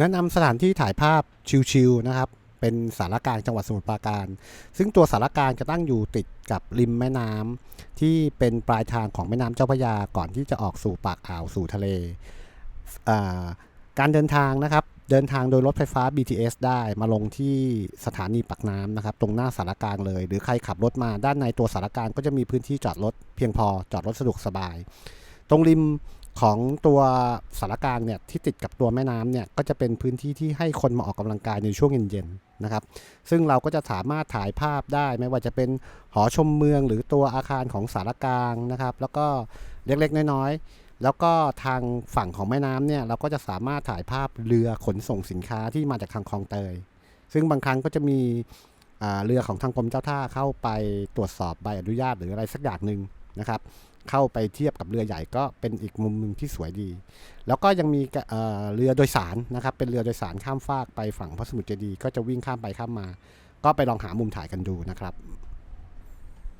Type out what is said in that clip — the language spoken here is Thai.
แนะนำสถานที่ถ่ายภาพชิลๆนะครับ เป็นสารกลางจังหวัดสมุทรปราการ ซึ่งตัวสารกลางจะตั้งอยู่ติดกับริมแม่น้ำที่เป็นปลายทางของแม่น้ำเจ้าพระยาก่อนที่จะออกสู่ปากอ่าวสู่ทะเล การเดินทางนะครับเดินทางโดยรถไฟฟ้า BTS ได้มาลงที่สถานีปากน้ำนะครับ ตรงหน้าสารกลางเลย หรือใครขับรถมาด้านในตัวสารกลางก็จะมีพื้นที่จอดรถเพียงพอจอดรถสะดวกสบาย ตรงริม ของตัวสารกลางเนี่ยที่ติดกับตัวแม่น้ำเนี่ยก็จะเป็นพื้นที่ที่ให้คนมาออกกำลังกายในช่วงเย็นๆนะครับ ซึ่งเราก็จะสามารถถ่ายภาพได้ ไม่ว่าจะเป็นหอชมเมืองหรือตัวอาคารของสารกลางนะครับ แล้วก็เล็กๆน้อยๆ แล้วก็ทางฝั่งของแม่น้ำเนี่ยเราก็จะสามารถถ่ายภาพเรือขนส่งสินค้าที่มาจากทางคลองเตย ซึ่งบางครั้งก็จะมีเรือของทางกรมเจ้าท่าเข้าไปตรวจสอบใบอนุญาตหรืออะไรสักอย่างหนึ่ง นะครับ เข้าไปเทียบกับเรือใหญ่ก็เป็นอีกมุมหนึ่งที่สวยดี แล้วก็ยังมีเเรือโดยสารนะครับ เป็นเรือโดยสารข้ามฟากไปฝั่งพระสมุทรเจดีย์ก็จะวิ่งข้ามไปข้ามมา ก็ไปลองหามุมถ่ายกันดูนะครับ